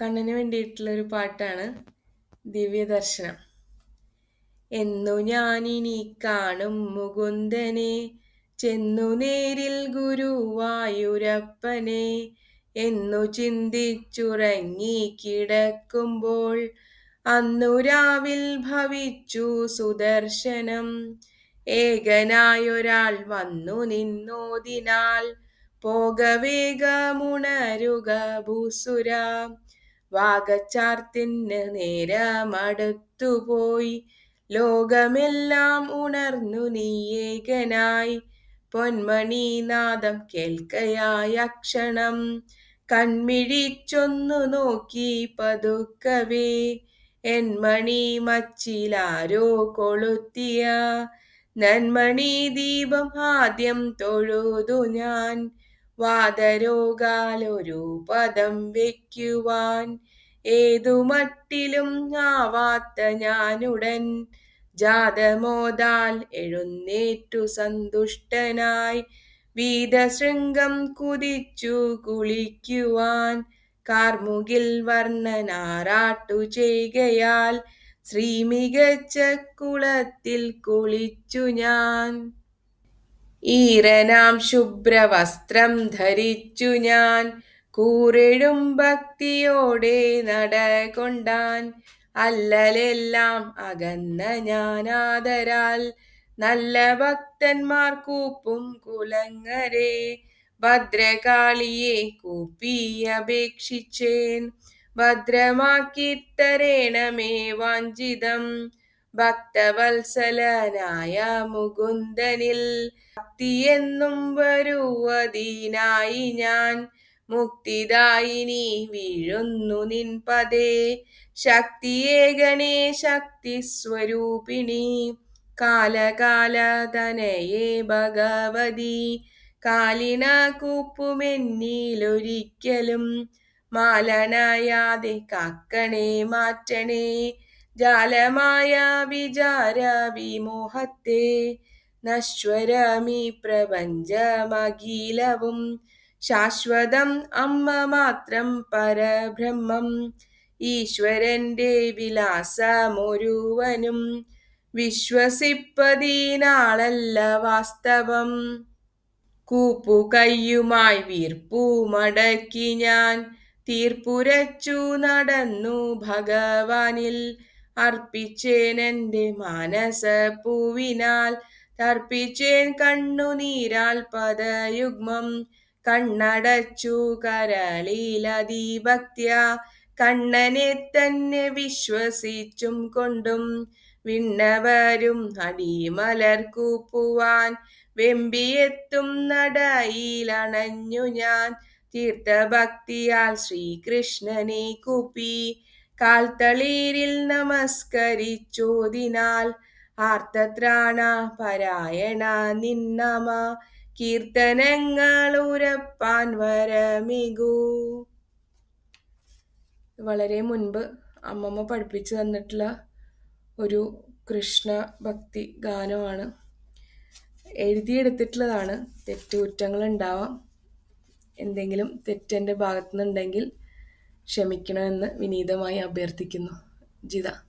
കണ്ണന് വേണ്ടിയിട്ടുള്ളൊരു പാട്ടാണ് ദിവ്യദർശനം. എന്നു ഞാനിനി കാണും മുകുന്ദനെ ചെന്നു നേരിൽ ഗുരുവായൂരപ്പനെ എന്നു ചിന്തിച്ചുറങ്ങി കിടക്കുമ്പോൾ അന്നു രാവിൽ ഭവിച്ചു സുദർശനം. ഏകനായൊരാൾ വന്നു നിന്നോതിനാൽ പോകവേഗമുണരുക ഭൂസുര. വാഗച്ചാർത്തിന് നേരമടുത്തുപോയി. ലോകമെല്ലാം ഉണർന്നു നീയേകനായി പൊന്മണീനാദം കേൾക്കയായ ക്ഷണം കൺമിഴിച്ചൊന്നു നോക്കി പതുക്കവേ. എൻമണി മച്ചിലാരോ കൊളുത്തിയ. നന്മണി ദീപം ആദ്യം തൊഴുതു ഞാൻ. വാതരോഗാലൊരു പദം വയ്ക്കുവാൻ ഏതു മട്ടിലും ആവാത്ത ഞാനുടൻ ജാതമോദാൽ എഴുന്നേറ്റു സന്തുഷ്ടനായി വീതശൃംഗം കുതിച്ചു കുളിക്കുവാൻ കാർമുകിൽ വർണനാറാട്ടു ചെയ്കയാൽ ശ്രീ മികച്ച കുളത്തിൽ കുളിച്ചു ഞാൻ. ഈരനാം ശുഭ്രവസ്ത്രം ധരിച്ചു ഞാൻ. കൂറിടും ഭക്തിയോടെ നടകൊണ്ടാൻ അല്ലലെല്ലാം അകന്ന ഞാനാദരാൽ. നല്ല ഭക്തന്മാർ കൂപ്പും കുലങ്ങരെ ഭദ്രകാളിയെ കൂപ്പി അപേക്ഷിച്ചേൻ. ഭദ്രമാക്കി തരേണമേ വാഞ്ചിതം. ഭക്തവത്സലനായ മുകുന്ദനിൽ. ഭക്തിയെന്നും വരുവതിനായി ഞാൻ മുക്തിദായിനി വീഴുന്നു നിൻ പദേ. ശക്തിയേകണേ ശക്തി സ്വരൂപിണി കാലകാലതനയേ ഭഗവതി. കാലിന കൂപ്പുമെന്നിലൊരിക്കലും മാലനയാതെ കാക്കണേ മാറ്റണേ. ജാലമായ വിചാര വിമോഹത്തെ നശ്വരമീ പ്രപഞ്ചമഖിലവും. ശാശ്വതം അമ്മ മാത്രം പരബ്രഹ്മം. ഈശ്വരന്റെ വിലാസമൊരുവനും വിശ്വസിപ്പതിനാളല്ല വാസ്തവം. കൂപ്പു കയ്യുമായി വീർപ്പു മടക്കി ഞാൻ തീർപ്പുരച്ചു നടന്നു ഭഗവാനിൽ അർപ്പിച്ചേനെന്റെ മാനസ പൂവിനാൽ. തർപ്പിച്ചേൻ കണ്ണുനീരാൽ പദയുഗ്മം. കണ്ണടച്ചു കരളിലതിഭക്ത്യ കണ്ണനെ തന്നെ വിശ്വസിച്ചും കൊണ്ടും വിണ്ണവരും അടിമലർ കൂപ്പുവാൻ. വെമ്പിയെത്തും നടയിലണഞ്ഞു ഞാൻ. തീർത്ഥഭക്തിയാൽ ശ്രീകൃഷ്ണനെ കൂപ്പി. കാൽത്തളീരിൽ നമസ്കരിച്ചോതിനാൽ. ആർത്തത്രാണ പരായണ നിന്നമ. കീർത്തനങ്ങൾ ഉരപ്പാൻ വരമികൂ. വളരെ മുൻപ് അമ്മമ്മ പഠിപ്പിച്ചു തന്നിട്ടുള്ള ഒരു കൃഷ്ണ ഭക്തി ഗാനമാണ്. എഴുതിയെടുത്തിട്ടുള്ളതാണ്. തെറ്റുകുറ്റങ്ങൾ ഉണ്ടാവാം എന്തെങ്കിലും തെറ്റെന്റെ ഭാഗത്തു നിന്നുണ്ടെങ്കിൽ ക്ഷമിക്കണമെന്ന് വിനീതമായി അഭ്യർത്ഥിക്കുന്നു. ജിത.